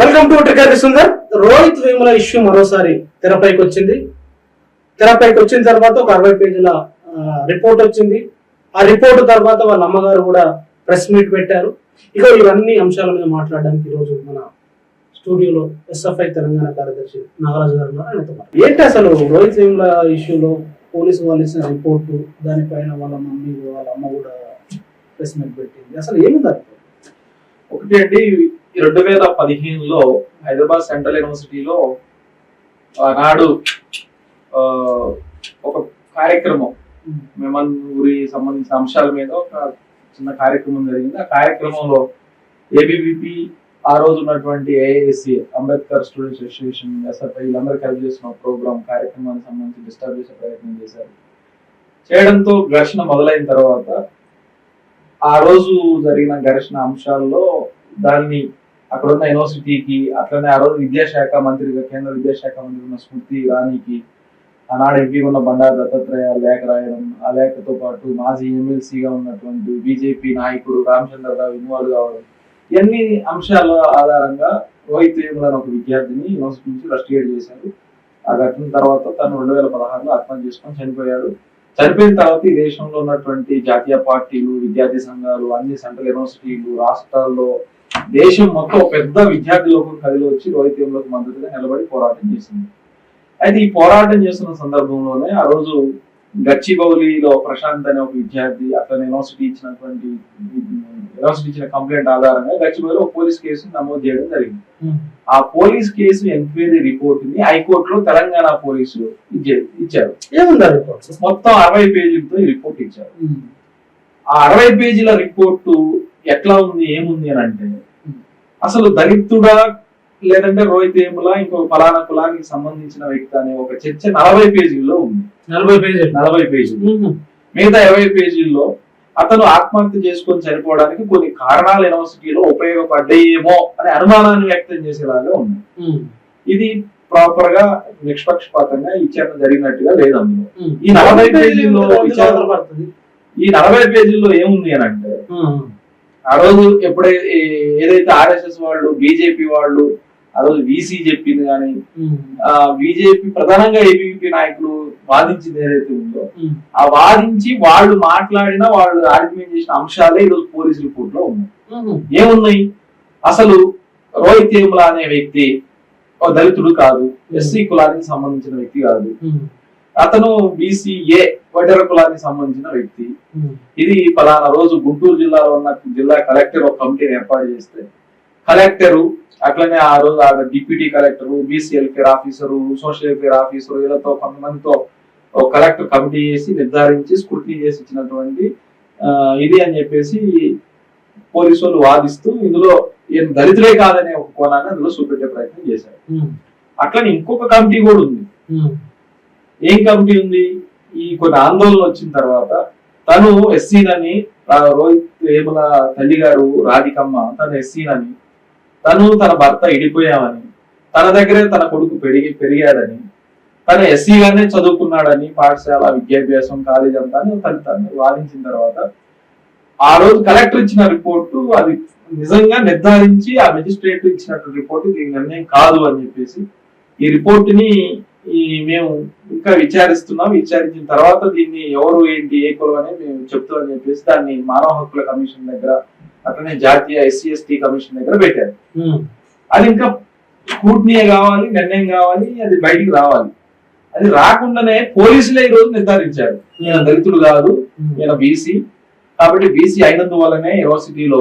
Welcome to ట్రికర్ Sundar. Rohith Vemula issue మరోసారి తెరపైకి వచ్చింది. తెరపైకి వచ్చిన తర్వాత ఒక అరవై పేజీల రిపోర్ట్ వచ్చింది. ఆ రిపోర్ట్ తర్వాత వాళ్ళ అమ్మగారు కూడా ప్రెస్ మీట్ పెట్టారు. ఇక ఇవన్నీ అంశాల మీద మాట్లాడడానికి ఈరోజు మన స్టూడియోలో ఎస్ఎఫ్ఐ తెలంగాణ కార్యదర్శి నాగరాజు గారు ఆయనతో ఏంటి అసలు రోహిత్ వేముల ఇష్యూలో పోలీసు వాళ్ళు ఇచ్చిన రిపోర్టు? దానిపైన వాళ్ళ మమ్మీ వాళ్ళ అమ్మ కూడా ప్రెస్ మీట్ పెట్టింది. అసలు ఏముంది ఒకటి అండి రెండు వేల పదిహేనులో హైదరాబాద్ సెంట్రల్ యూనివర్సిటీలో ఆనాడు ఒక కార్యక్రమం మిమ్మల్ని ఊరి సంబంధించిన అంశాల మీద ఒక చిన్న కార్యక్రమం జరిగింది. ఆ కార్యక్రమంలో ఏబివిపి ఆ రోజు ఉన్నటువంటి AISC Ambedkar students association SFI వీళ్ళందరూ కలిసి చేసిన ప్రోగ్రామ్ కార్యక్రమానికి సంబంధించి డిస్టర్బ్ చేసే ప్రయత్నం చేశారు. చేయడంతో ఘర్షణ మొదలైన తర్వాత ఆ రోజు జరిగిన ఘర్షణ అంశాల్లో దాన్ని అక్కడ ఉన్న యూనివర్సిటీకి అట్లనే ఆ రోజు విద్యాశాఖ మంత్రిగా కేంద్ర విద్యాశాఖ మంత్రి ఉన్న స్మృతి ఇరానీకి ఆనాడు ఎంపీగా ఉన్న బండారు దత్తాత్రేయ లేఖ రాయడం ఆ లేఖతో పాటు మాజీ ఎమ్మెల్సీగా ఉన్నటువంటి బీజేపీ నాయకుడు రామచంద్రరావు ఇన్వాల్వ్ కావడం ఇవన్నీ అంశాల ఆధారంగా రోహిత్ వేముల ఒక విద్యార్థిని యూనివర్సిటీ నుంచి రస్టిగేట్ చేశారు. ఆ ఘటన తర్వాత తను రెండు వేల పదహారులో ఆత్మహత్య చేసుకొని చనిపోయాడు. చనిపోయిన తర్వాత ఈ దేశంలో ఉన్నటువంటి జాతీయ పార్టీలు విద్యార్థి సంఘాలు అన్ని సెంట్రల్ యూనివర్సిటీలు రాష్ట్రాల్లో దేశం మొత్తం ఒక పెద్ద విద్యార్థి లోకం కదిలి వచ్చి రోహిత్యంలోకి మద్దతుగా నిలబడి పోరాటం చేసింది. అయితే ఈ పోరాటం చేస్తున్న సందర్భంలోనే ఆ రోజు గచ్చిబౌలిలో ప్రశాంత్ అనే ఒక విద్యార్థి అతను యూనివర్సిటీ ఇచ్చినటువంటి యూనివర్సిటీ ఇచ్చిన కంప్లైంట్ ఆధారంగా గచ్చిబౌలిలో ఒక పోలీస్ కేసు నమోదు చేయడం జరిగింది. ఆ పోలీస్ కేసు ఎంక్వైరీ రిపోర్ట్ని హైకోర్టులో తెలంగాణ పోలీసులు ఇచ్చే- ఇచ్చారు. ఏముంది రిపోర్ట్ మొత్తం అరవై పేజీలతో ఈ రిపోర్ట్ ఇచ్చారు. ఆ అరవై పేజీల రిపోర్టు ఎట్లా ఉంది ఏముంది అని అంటే అసలు దళితుడా లేదంటే రోహిత్ ఏములా ఇంకో ఫలానా కులానికి సంబంధించిన వ్యక్తి అనే ఒక చర్చ నలభై పేజీల్లో ఉంది. నలభై పేజీలు. నలభై పేజీలు. మిగతా ఇరవై పేజీల్లో అతను ఆత్మహత్య చేసుకొని చనిపోవడానికి కొన్ని కారణాలు యూనివర్సిటీలో ఉపయోగపడ్డాయేమో అనే అనుమానాన్ని వ్యక్తం చేసేలాగా ఉంది ఇది ప్రాపర్గా నిష్పక్షపాతంగా విచారణ జరిగినట్టుగా లేదు అందులో. ఈ నలభై పేజీల్లో విచారణ పడుతుంది. ఈ నలభై పేజీల్లో ఏముంది అని అంటే ఆ రోజు ఎప్పుడైతే ఏదైతే ఆర్ఎస్ఎస్ వాళ్ళు బీజేపీ వాళ్ళు ఆ రోజు వీసీ చెప్పింది కానీ ఆ బీజేపీ ప్రధానంగా ఏబీపీ నాయకులు వాదించింది ఏదైతే ఉందో ఆ వాదించి వాళ్ళు మాట్లాడిన వాళ్ళు ఆర్గ్యుమెంట్ చేసిన అంశాలే ఈరోజు పోలీస్ రిపోర్ట్లో ఉన్నాయి ఏమున్నాయి? అసలు రోహిత్ వేముల అనే వ్యక్తి ఒక దళితుడు కాదు ఎస్సీ కులానికి సంబంధించిన వ్యక్తి కాదు. అతను బీసీఏ వడ్డెర కులానికి సంబంధించిన వ్యక్తి. ఇది ఫలానా రోజు గుంటూరు జిల్లాలో ఉన్న జిల్లా కలెక్టర్ ఒక కమిటీని ఏర్పాటు చేస్తే కలెక్టరు అట్లనే ఆ రోజు ఆ deputy collector BC welfare officer social welfare officer వీళ్ళతో కొంతమందితో ఒక కలెక్టర్ కమిటీ చేసి నిర్ధారించి స్క్రూటినీ చేసి ఇచ్చినటువంటి ఇది అని చెప్పేసి పోలీసు వాళ్ళు వాదిస్తూ ఇందులో ఈయన దళితులే కాదనే ఒక కోణాన్ని అందులో చూపెట్టే ప్రయత్నం చేశారు. అట్లనే ఇంకొక కమిటీ కూడా ఉంది. ఏం కమిటీ ఉంది? ఈ కొన్ని ఆందోళన వచ్చిన తర్వాత తను ఎస్సీనని రోహిత్ వేముల తల్లి గారు రాధికమ్మ తను ఎస్సీనని తను తన భర్త ఇడిపోయామని తన దగ్గరే తన కొడుకు పెరిగి పెరిగాడని తను ఎస్సీగానే చదువుకున్నాడని పాఠశాల విద్యాభ్యాసం కాలేజ్ అంతా తను తను వాదించిన తర్వాత ఆ రోజు కలెక్టర్ ఇచ్చిన రిపోర్టు అది నిజంగా నిర్ధారించి ఆ మెజిస్ట్రేట్ ఇచ్చినట్టు రిపోర్టు ఇది నిర్ణయం కాదు అని చెప్పేసి ఈ రిపోర్ట్ని ఈ మేము ఇంకా విచారిస్తున్నాం. విచారించిన తర్వాత దీన్ని ఎవరు ఏంటి ఏ కులం అనేది మేము చెప్తామని చెప్పేసి దాన్ని మానవ హక్కుల కమిషన్ దగ్గర అట్లనే జాతీయ ఎస్సీ ఎస్టీ కమిషన్ దగ్గర పెట్టారు. అది ఇంకా స్కూట్నీ కావాలి నిర్ణయం కావాలి అది బయటికి రావాలి. అది రాకుండానే పోలీసులే ఈ రోజు నిర్ధారించారు. ఈయన దళితుడు కాదు ఈయన బీసీ. కాబట్టి బీసీ అయినందువల్లనే యూనివర్సిటీలో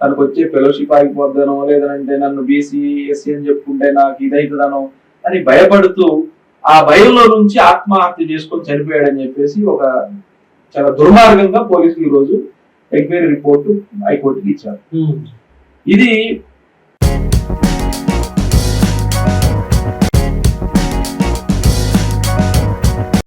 తనకు వచ్చే ఫెలోషిప్ ఆగిపోద్దనో లేదంటే నన్ను బీసీ ఎస్సీ అని చెప్పుకుంటే నాకు ఇదైతుందనో అని భయపడుతూ ఆ భయంలో నుంచి ఆత్మహత్య చేసుకొని చనిపోయాడని చెప్పేసి ఒక చాలా దుర్మార్గంగా పోలీసులు ఈ రోజు ఎంక్వైరీ రిపోర్టు హైకోర్టుకి ఇచ్చారు. ఇది